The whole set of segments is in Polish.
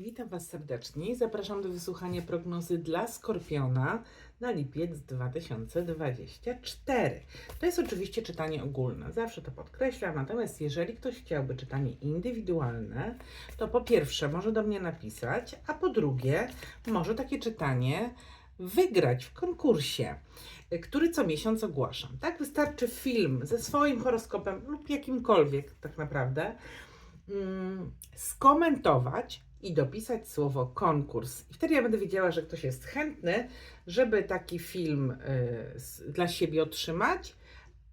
Witam Was serdecznie i zapraszam do wysłuchania prognozy dla Skorpiona na lipiec 2024. To jest oczywiście czytanie ogólne, zawsze to podkreślam, natomiast jeżeli ktoś chciałby czytanie indywidualne, to po pierwsze może do mnie napisać, a po drugie może takie czytanie wygrać w konkursie, który co miesiąc ogłaszam. Tak wystarczy film ze swoim horoskopem lub jakimkolwiek tak naprawdę mm, skomentować i dopisać słowo konkurs. I wtedy ja będę wiedziała, że ktoś jest chętny, żeby taki film y, dla siebie otrzymać.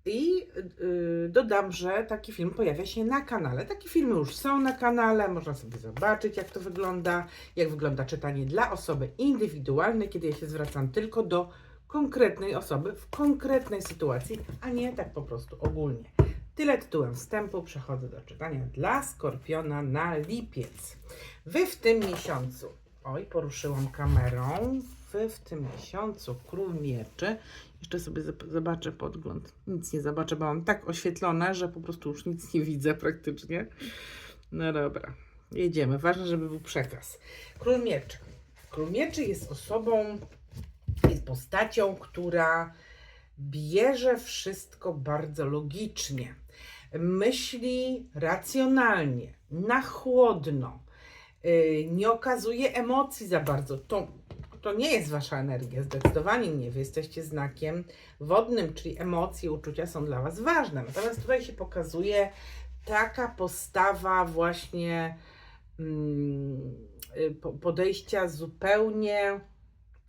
I y, dodam, że taki film pojawia się na kanale. Takie filmy już są na kanale, można sobie zobaczyć, jak to wygląda, jak wygląda czytanie dla osoby indywidualnej, kiedy ja się zwracam tylko do konkretnej osoby w konkretnej sytuacji, a nie tak po prostu ogólnie. Tyle tytułem wstępu. Przechodzę do czytania dla Skorpiona na lipiec. Wy w tym miesiącu, oj, poruszyłam kamerą, wy w tym miesiącu król mieczy. Jeszcze sobie zobaczę podgląd. Nic nie zobaczę, bo mam tak oświetlone, że po prostu już nic nie widzę praktycznie. No dobra, jedziemy. Ważne, żeby był przekaz. Król mieczy. Król mieczy jest osobą, jest postacią, która bierze wszystko bardzo logicznie. Myśli racjonalnie, na chłodno, yy, nie okazuje emocji za bardzo. To, to nie jest wasza energia, zdecydowanie nie. Wy jesteście znakiem wodnym, czyli emocje, uczucia są dla was ważne. Natomiast tutaj się pokazuje taka postawa właśnie mm, y, po- podejścia zupełnie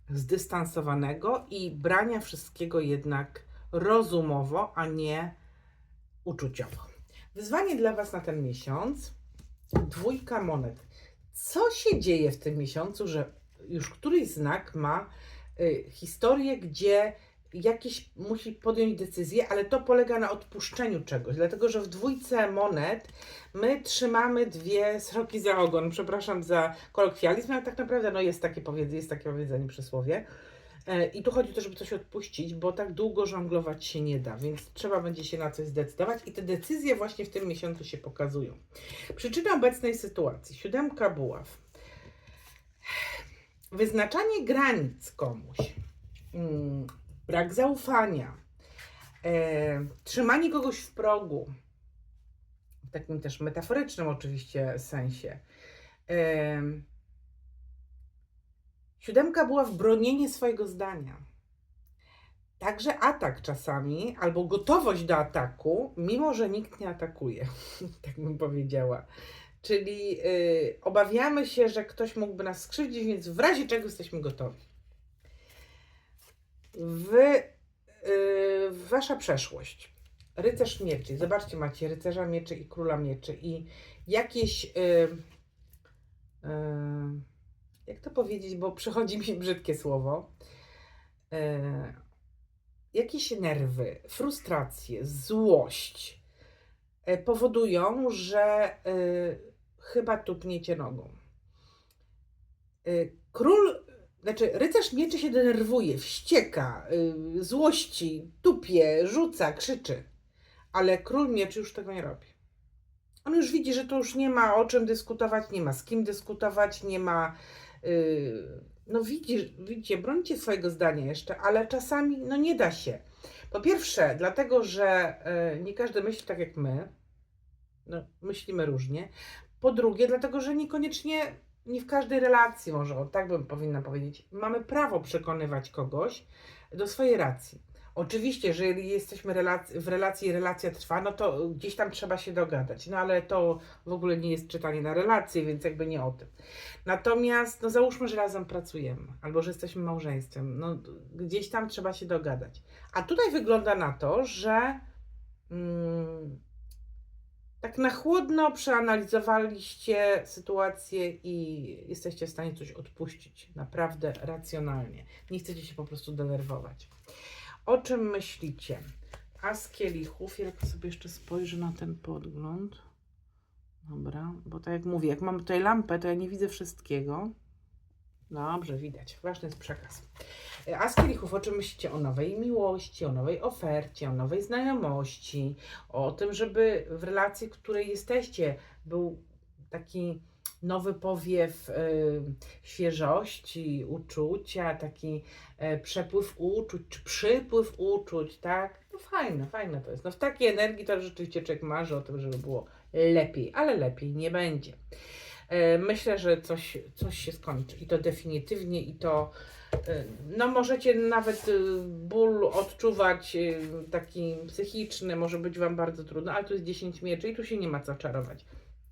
zdystansowanego i brania wszystkiego jednak rozumowo, a nie uczuciowo. Wyzwanie dla Was na ten miesiąc dwójka monet. Co się dzieje w tym miesiącu, że już któryś znak ma y, historię, gdzie jakieś musi podjąć decyzję, ale to polega na odpuszczeniu czegoś, dlatego że w dwójce monet my trzymamy dwie sroki za ogon. Przepraszam za kolokwializm, ale tak naprawdę no jest takie powiedzenie, jest takie powiedzenie przysłowie. E, I tu chodzi o to, żeby coś odpuścić, bo tak długo żonglować się nie da, więc trzeba będzie się na coś zdecydować i te decyzje właśnie w tym miesiącu się pokazują. Przyczyna obecnej sytuacji, siódemka buław. Wyznaczanie granic komuś, mm, brak zaufania, e, trzymanie kogoś w progu, w takim też metaforycznym oczywiście sensie. Siódemka była w bronienie swojego zdania. Także atak czasami, albo gotowość do ataku, mimo że nikt nie atakuje, tak bym powiedziała. Czyli y, obawiamy się, że ktoś mógłby nas skrzywdzić, więc w razie czego jesteśmy gotowi. Wy, y, wasza przeszłość. Rycerz mieczy. Zobaczcie, macie rycerza mieczy i króla mieczy. I jakieś. Y, y, jak to powiedzieć, bo przychodzi mi brzydkie słowo. E, jakieś nerwy, frustracje, złość e, powodują, że e, chyba tupniecie nogą. E, król, znaczy rycerz mieczy się denerwuje, wścieka, e, złości, tupie, rzuca, krzyczy, ale król mieczy już tego nie robi. On już widzi, że to już nie ma o czym dyskutować, nie ma z kim dyskutować, nie ma no widzisz, widzicie, brońcie swojego zdania jeszcze, ale czasami no nie da się. Po pierwsze, dlatego, że yy, nie każdy myśli tak jak my. No, myślimy różnie. Po drugie, dlatego, że niekoniecznie, nie w każdej relacji, może tak bym powinna powiedzieć, mamy prawo przekonywać kogoś do swojej racji. Oczywiście, jeżeli jesteśmy relac- w relacji relacja trwa, no to gdzieś tam trzeba się dogadać. No ale to w ogóle nie jest czytanie na relacje, więc jakby nie o tym. Natomiast, no załóżmy, że razem pracujemy, albo że jesteśmy małżeństwem, no gdzieś tam trzeba się dogadać. A tutaj wygląda na to, że mm, tak na chłodno przeanalizowaliście sytuację i jesteście w stanie coś odpuścić, naprawdę racjonalnie. Nie chcecie się po prostu denerwować. O czym myślicie? As kielichów, jak sobie jeszcze spojrzę na ten podgląd. Dobra, bo tak jak mówię, jak mam tutaj lampę, to ja nie widzę wszystkiego. Dobrze, widać. Ważny jest przekaz. E, A z kielichów, o czym myślicie? O nowej miłości, o nowej ofercie, o nowej znajomości, o tym, żeby w relacji, w której jesteście, był taki nowy powiew y, świeżości, uczucia, taki e, przepływ uczuć, czy przypływ uczuć, tak? No fajne, fajne to jest. No w takiej energii to rzeczywiście człowiek marzy o tym, żeby było lepiej, ale lepiej nie będzie. E, Myślę, że coś, coś się skończy i to definitywnie i to e, no możecie nawet y, ból odczuwać y, taki psychiczny, może być Wam bardzo trudno, ale tu jest 10 mieczy i tu się nie ma co czarować.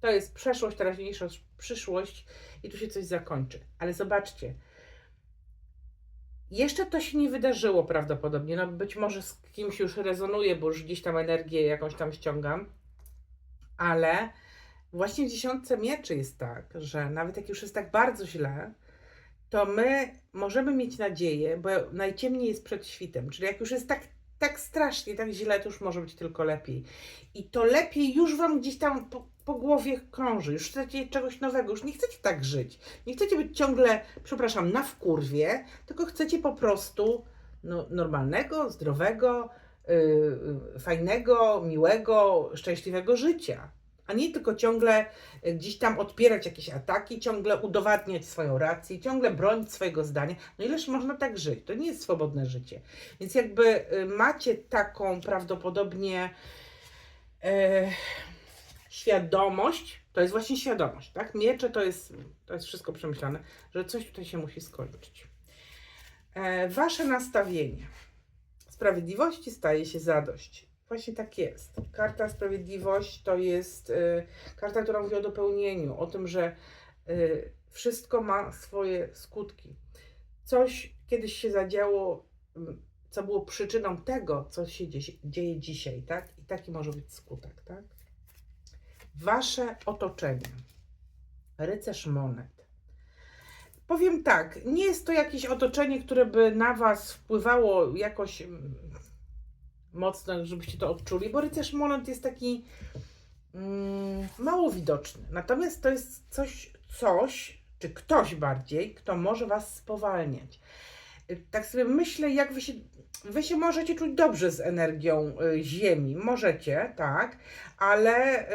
To jest przeszłość, teraźniejszość, przyszłość i tu się coś zakończy. Ale zobaczcie, jeszcze to się nie wydarzyło prawdopodobnie. No być może z kimś już rezonuje, bo już gdzieś tam energię jakąś tam ściągam, ale właśnie w dziesiątce mieczy jest tak, że nawet jak już jest tak bardzo źle, to my możemy mieć nadzieję, bo najciemniej jest przed świtem. Czyli jak już jest tak, tak strasznie, tak źle, to już może być tylko lepiej. I to lepiej już Wam gdzieś tam po, głowie krąży. Już chcecie czegoś nowego, już nie chcecie tak żyć. Nie chcecie być ciągle, przepraszam, na wkurwie, tylko chcecie po prostu no, normalnego, zdrowego, yy, fajnego, miłego, szczęśliwego życia. A nie tylko ciągle y, gdzieś tam odpierać jakieś ataki, ciągle udowadniać swoją rację, ciągle bronić swojego zdania. No ileż można tak żyć? To nie jest swobodne życie. Więc jakby y, macie taką prawdopodobnie e, świadomość, to jest właśnie świadomość, tak? Miecze to jest, to jest wszystko przemyślane, że coś tutaj się musi skończyć. E, wasze nastawienie sprawiedliwości staje się zadość. Właśnie tak jest. Karta Sprawiedliwość to jest y, karta, która mówi o dopełnieniu, o tym, że y, wszystko ma swoje skutki. Coś kiedyś się zadziało, co było przyczyną tego, co się dzieje, dzieje dzisiaj, tak? I taki może być skutek, tak? Wasze otoczenie. Rycerz monet. Powiem tak, nie jest to jakieś otoczenie, które by na Was wpływało jakoś mm, mocno, żebyście to odczuli, bo rycerz monet jest taki mm, mało widoczny. Natomiast to jest coś, coś, czy ktoś bardziej, kto może Was spowalniać. Y, Tak sobie myślę, jak wy się, wy się możecie czuć dobrze z energią y, Ziemi. Możecie, tak, ale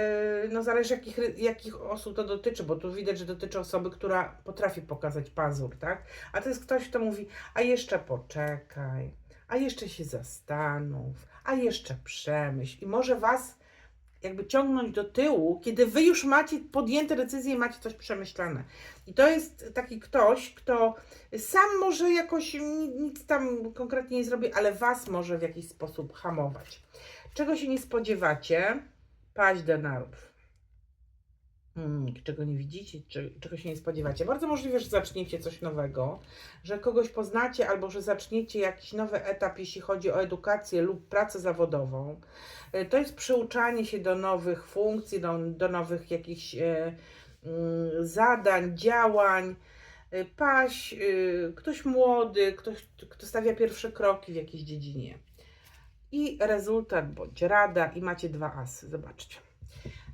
y, no zależy jakich, jakich osób to dotyczy, bo tu widać, że dotyczy osoby, która potrafi pokazać pazur, tak? A to jest ktoś, kto mówi, a jeszcze poczekaj, a jeszcze się zastanów, a jeszcze przemyśl i może Was jakby ciągnąć do tyłu, kiedy Wy już macie podjęte decyzje i macie coś przemyślane. I to jest taki ktoś, kto sam może jakoś ni- nic tam konkretnie nie zrobi, ale Was może w jakiś sposób hamować. Czego się nie spodziewacie? Paść denarów. Hmm, czego nie widzicie, czego się nie spodziewacie. Bardzo możliwe, że zaczniecie coś nowego, że kogoś poznacie albo że zaczniecie jakiś nowy etap, jeśli chodzi o edukację lub pracę zawodową. E, To jest przyuczanie się do nowych funkcji, do, do nowych jakichś e, mm, zadań, działań. E, Paść, e, ktoś młody, ktoś, kto stawia pierwsze kroki w jakiejś dziedzinie. I rezultat bądź rada, i macie dwa asy. Zobaczcie.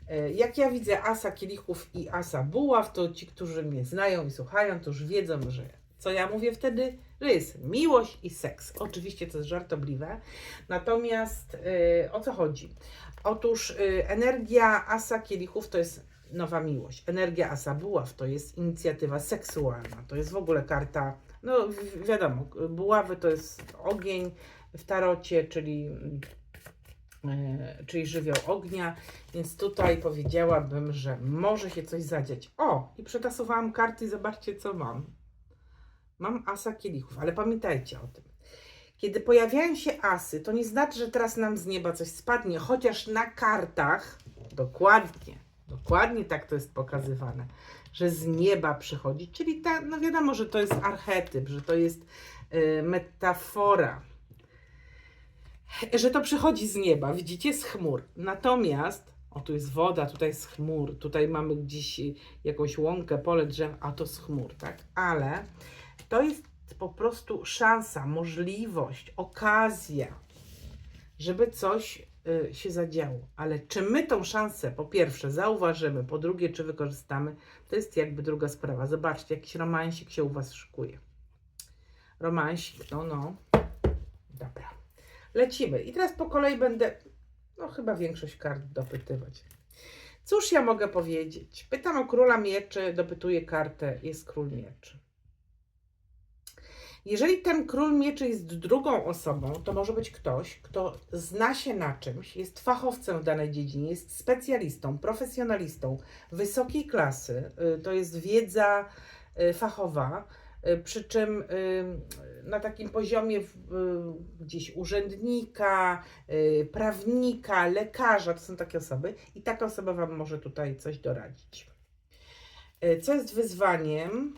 E, Jak ja widzę asa kielichów i asa buław, to ci, którzy mnie znają i słuchają, to już wiedzą, że co ja mówię wtedy, że jest miłość i seks. Oczywiście to jest żartobliwe. Natomiast e, o co chodzi? Otóż e, energia asa kielichów to jest nowa miłość. Energia asa buław to jest inicjatywa seksualna. To jest w ogóle karta, no wi- wiadomo, buławy to jest ogień w tarocie, czyli czyli żywioł ognia, więc tutaj powiedziałabym, że może się coś zadziać. O, i przetasowałam karty zobaczcie, co mam. Mam asa kielichów, ale pamiętajcie o tym. Kiedy pojawiają się asy, to nie znaczy, że teraz nam z nieba coś spadnie, chociaż na kartach dokładnie, dokładnie tak to jest pokazywane, że z nieba przychodzi, czyli ta, no wiadomo, że to jest archetyp, że to jest y, metafora, że to przychodzi z nieba, widzicie, z chmur. Natomiast, o tu jest woda, tutaj jest chmur, tutaj mamy gdzieś jakąś łąkę, pole drzew, a to z chmur, tak? Ale to jest po prostu szansa, możliwość, okazja, żeby coś y, się zadziało. Ale czy my tą szansę, po pierwsze, zauważymy, po drugie, czy wykorzystamy, to jest jakby druga sprawa. Zobaczcie, jakiś romansik się u Was szykuje. Romansik, no, no. Dobra. Lecimy. I teraz po kolei będę, no chyba większość kart dopytywać. Cóż ja mogę powiedzieć? Pytam o króla mieczy, dopytuję kartę, jest król mieczy. Jeżeli ten król mieczy jest drugą osobą, to może być ktoś, kto zna się na czymś, jest fachowcem w danej dziedzinie, jest specjalistą, profesjonalistą wysokiej klasy. y, To jest wiedza y, fachowa, przy czym y, na takim poziomie y, gdzieś urzędnika, y, prawnika, lekarza, to są takie osoby i taka osoba Wam może tutaj coś doradzić. Y, Co jest wyzwaniem?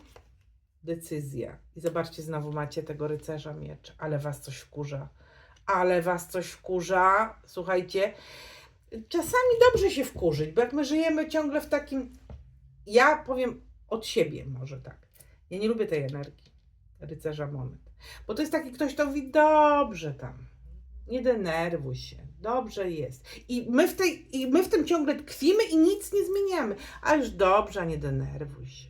Decyzja. I zobaczcie, znowu macie tego rycerza miecz, ale Was coś wkurza. Ale Was coś wkurza. Słuchajcie, czasami dobrze się wkurzyć, bo jak my żyjemy ciągle w takim. Ja powiem od siebie, może tak. Ja nie lubię tej energii rycerza monet. Bo to jest taki ktoś, kto mówi, dobrze tam, nie denerwuj się, dobrze jest. I my w, tej, I my w tym ciągle tkwimy i nic nie zmieniamy. A już dobrze, nie denerwuj się.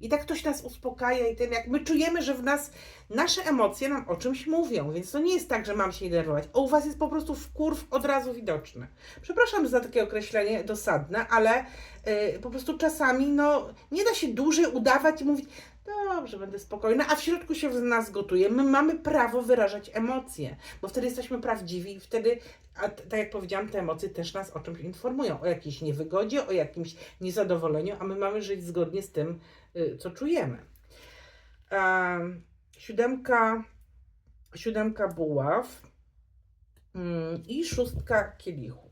I tak ktoś nas uspokaja i tym, jak my czujemy, że w nas nasze emocje nam o czymś mówią, więc to nie jest tak, że mam się denerwować. O, u was jest po prostu wkurw od razu widoczny. Przepraszam za takie określenie dosadne, ale y, po prostu czasami no, nie da się dłużej udawać i mówić, dobrze, będę spokojna, a w środku się w nas gotuje. My mamy prawo wyrażać emocje, bo wtedy jesteśmy prawdziwi i wtedy, a tak jak powiedziałam, te emocje też nas o czymś informują, o jakiejś niewygodzie, o jakimś niezadowoleniu, a my mamy żyć zgodnie z tym, y, co czujemy. Em, siódemka, siódemka buław mm, i szóstka kielichów.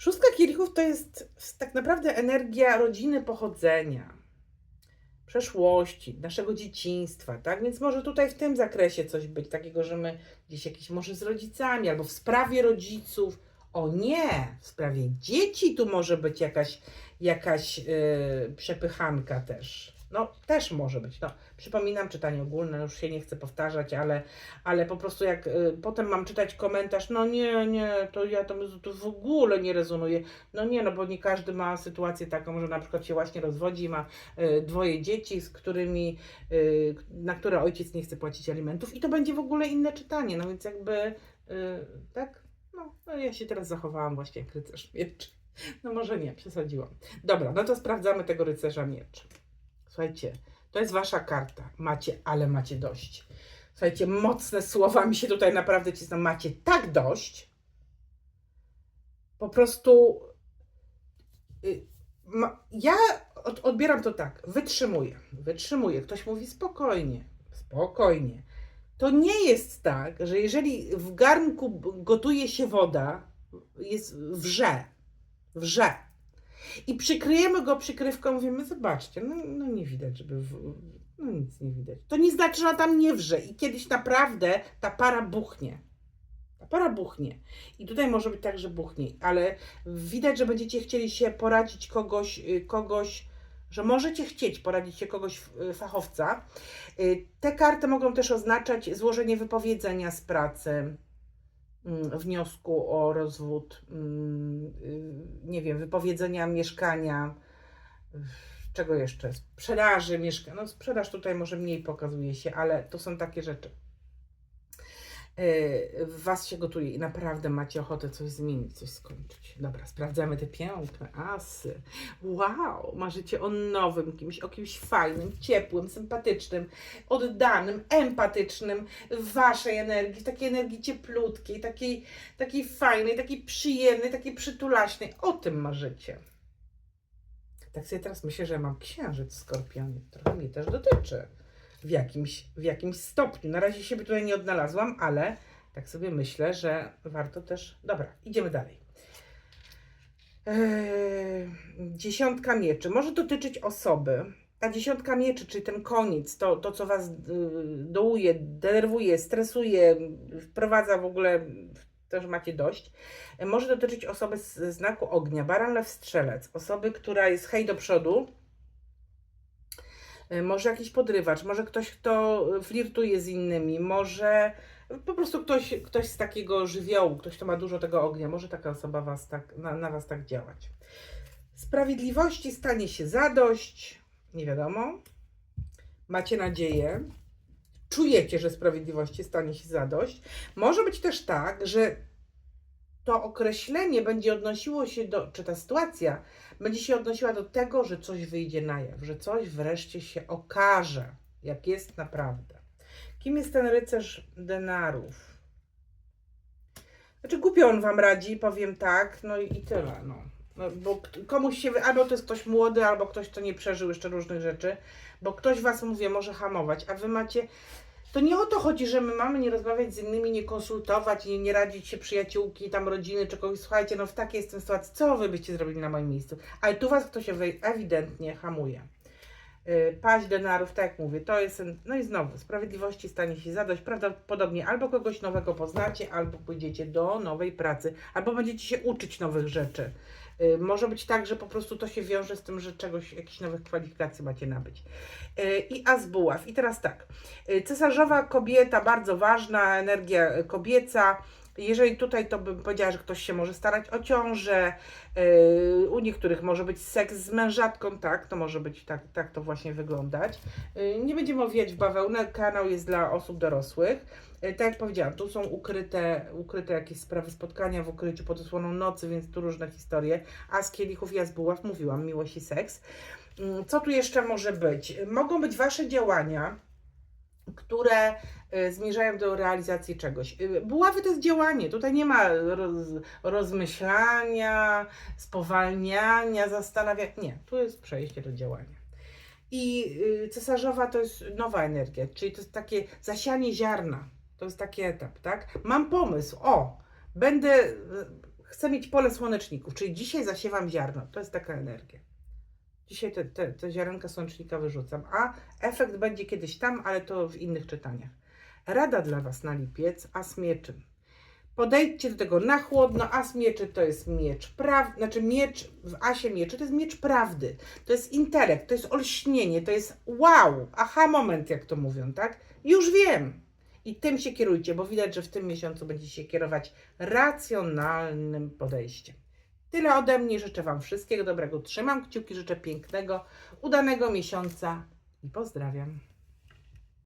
Szóstka kielichów to jest tak naprawdę energia rodziny pochodzenia, przeszłości, naszego dzieciństwa, tak? Więc może tutaj w tym zakresie coś być takiego, że my gdzieś jakieś może z rodzicami albo w sprawie rodziców. O nie, w sprawie dzieci tu może być jakaś, jakaś yy, przepychanka też. No, też może być. No, przypominam czytanie ogólne, już się nie chcę powtarzać, ale, ale po prostu jak y, potem mam czytać komentarz, no nie, nie, to ja to, to w ogóle nie rezonuje. No nie, no bo nie każdy ma sytuację taką, że na przykład się właśnie rozwodzi ma y, dwoje dzieci, z którymi, y, na które ojciec nie chce płacić alimentów i to będzie w ogóle inne czytanie, no więc jakby, y, tak, no, no ja się teraz zachowałam właśnie jak rycerz mieczy. No może nie, przesadziłam. Dobra, no to sprawdzamy tego rycerza mieczy. Słuchajcie, to jest wasza karta. Macie, ale macie dość. Słuchajcie, mocne słowa mi się tutaj naprawdę cisną. Macie tak dość. Po prostu. y, ja od, odbieram to tak. Wytrzymuję. Wytrzymuję. Ktoś mówi spokojnie. Spokojnie. To nie jest tak, że jeżeli w garnku gotuje się woda, jest wrze. Wrze. I przykryjemy go przykrywką, mówimy, zobaczcie, no, no nie widać, żeby. W, no nic nie widać. To nie znaczy, że ona tam nie wrze i kiedyś naprawdę ta para buchnie. Ta para buchnie. I tutaj może być tak, że buchnie, ale widać, że będziecie chcieli się poradzić kogoś, y, kogoś, że możecie chcieć poradzić się kogoś y, fachowca. Y, Te karty mogą też oznaczać złożenie wypowiedzenia z pracy, wniosku o rozwód, mm, y, nie wiem, wypowiedzenia mieszkania, y, czego jeszcze? Sprzedaży mieszkania. No, sprzedaż tutaj może mniej pokazuje się, ale to są takie rzeczy. Y, W Was się gotuje i naprawdę macie ochotę coś zmienić, coś skończyć. Dobra, sprawdzamy te piękne asy. Wow, marzycie o nowym kimś, o kimś fajnym, ciepłym, sympatycznym, oddanym, empatycznym, w Waszej energii, takiej energii cieplutkiej, takiej, takiej fajnej, takiej przyjemnej, takiej przytulaśnej. O tym marzycie. Tak sobie teraz myślę, że mam księżyc w skorpionie. Trochę mnie też dotyczy w jakimś, w jakimś stopniu. Na razie siebie tutaj nie odnalazłam, ale tak sobie myślę, że warto też. Dobra, idziemy dalej. Eee, dziesiątka mieczy. Może dotyczyć osoby. Ta dziesiątka mieczy, czyli ten koniec, to, to co was y, dołuje, denerwuje, stresuje, wprowadza w ogóle, też macie dość. Może dotyczyć osoby z znaku ognia, baran, lew, strzelec. Osoby, która jest hej do przodu, może jakiś podrywacz, może ktoś, kto flirtuje z innymi, może po prostu ktoś, ktoś z takiego żywiołu, ktoś, kto ma dużo tego ognia, może taka osoba was tak, na, na was tak działać. Sprawiedliwości stanie się zadość, nie wiadomo. Macie nadzieję, czujecie, że sprawiedliwości stanie się zadość. Może być też tak, że to określenie będzie odnosiło się do, czy ta sytuacja będzie się odnosiła do tego, że coś wyjdzie na jaw, że coś wreszcie się okaże, jak jest naprawdę. Kim jest ten rycerz denarów? Znaczy głupio on wam radzi, powiem tak, no i, i tyle, no. no. Bo komuś się, albo to jest ktoś młody, albo ktoś, kto nie przeżył jeszcze różnych rzeczy, bo ktoś was, mówię, może hamować, a wy macie, to nie o to chodzi, że my mamy nie rozmawiać z innymi, nie konsultować, nie, nie radzić się przyjaciółki, tam rodziny, czy kogoś, słuchajcie, no w takiej jestem sytuacji, co wy byście zrobili na moim miejscu? Ale tu was ktoś ewi- ewidentnie hamuje. Yy, Paść denarów, tak jak mówię, to jest, no i znowu, sprawiedliwości stanie się zadość, prawdopodobnie albo kogoś nowego poznacie, albo pójdziecie do nowej pracy, albo będziecie się uczyć nowych rzeczy. Yy, Może być tak, że po prostu to się wiąże z tym, że czegoś, jakichś nowych kwalifikacji macie nabyć. Yy, I as buław. I teraz tak, cesarzowa kobieta, bardzo ważna, energia kobieca, jeżeli tutaj to bym powiedziała, że ktoś się może starać o ciążę, yy, u niektórych może być seks z mężatką, tak, to może być tak, tak to właśnie wyglądać. Yy, nie będziemy owijać w bawełnę, kanał jest dla osób dorosłych. Yy, tak jak powiedziałam, tu są ukryte, ukryte jakieś sprawy spotkania w ukryciu pod osłoną nocy, więc tu różne historie. A z kielichów ja z buław mówiłam, miłość i seks. Yy, Co tu jeszcze może być? Mogą być Wasze działania, które y, zmierzają do realizacji czegoś. Y, Buławy to jest działanie, tutaj nie ma roz, rozmyślania, spowalniania, zastanawiania. Nie, tu jest przejście do działania. I y, cesarzowa to jest nowa energia, czyli to jest takie zasianie ziarna. To jest taki etap, tak? Mam pomysł, o, będę, chcę mieć pole słoneczników, czyli dzisiaj zasiewam ziarno. To jest taka energia. Dzisiaj te, te, te ziarenka słonecznika wyrzucam, a efekt będzie kiedyś tam, ale to w innych czytaniach. Rada dla Was na lipiec, as mieczy. Podejdźcie do tego na chłodno, as mieczy to jest miecz prawdy, znaczy miecz w asie mieczy to jest miecz prawdy, to jest intelekt, to jest olśnienie, to jest wow, aha moment jak to mówią, tak? Już wiem. I tym się kierujcie, bo widać, że w tym miesiącu będziecie się kierować racjonalnym podejściem. Tyle ode mnie. Życzę Wam wszystkiego dobrego. Trzymam kciuki, życzę pięknego, udanego miesiąca i pozdrawiam.